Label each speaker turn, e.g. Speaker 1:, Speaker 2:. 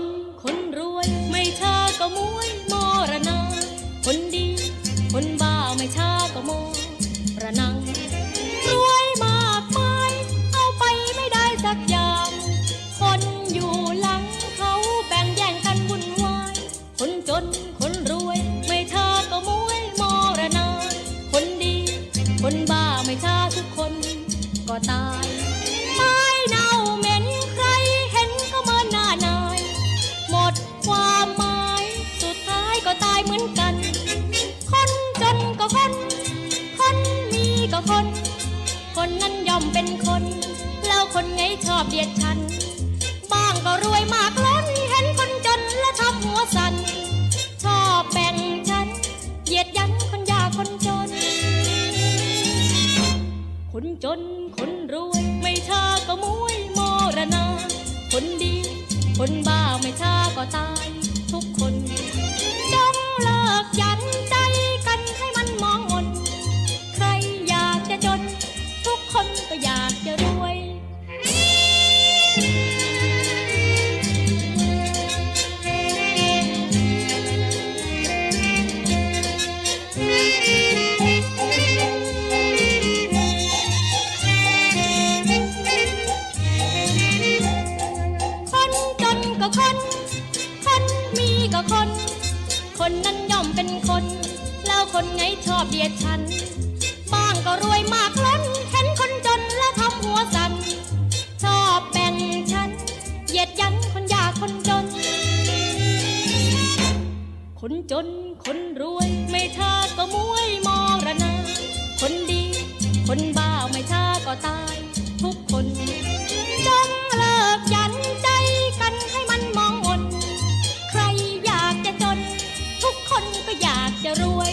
Speaker 1: คนคนรวย ไม่ช้าก็มวยมรณะคนดี คนบ้าไม่ช้าก็มระนัง รวยมากมายเอาไปไม่ได้สักอย่าง คนอยู่หลังเขาแบ่งแย่งกันวุ่นวาย คนจนคนรวย ไม่ช้าก็มวยมรณะคนดี คนบ้าไม่ช้าทุกคนก็ตาย คน คนนี้ก็คน คนนั้นย่อมเป็นคน แล้วคนไงชอบเบียดฉัน บ้างก็รวยมากล้น เห็นคนจนและทำหัวสัน ชอบแบ่งฉันเหยียดยันคนยากคนจน คนจนคนรวยไม่ชาก็มุ้ยมรณา คนดี คนบ้าไม่ชาก็ตาย ทุกคน คนจนก็คน คนมีก็คน คนนั้นย่อมเป็นคน แล้วคนไงชอบเดียดฉัน บ้างก็รวยมากล้น คนจนคนรวยไม่ช้าก็มวยมรณะคนดี คนบ้าไม่ช้าก็ตาย ทุกคนจงเลิกยันใจกันให้มันมองอนใครอยากจะจน ทุกคนก็อยากจะรวย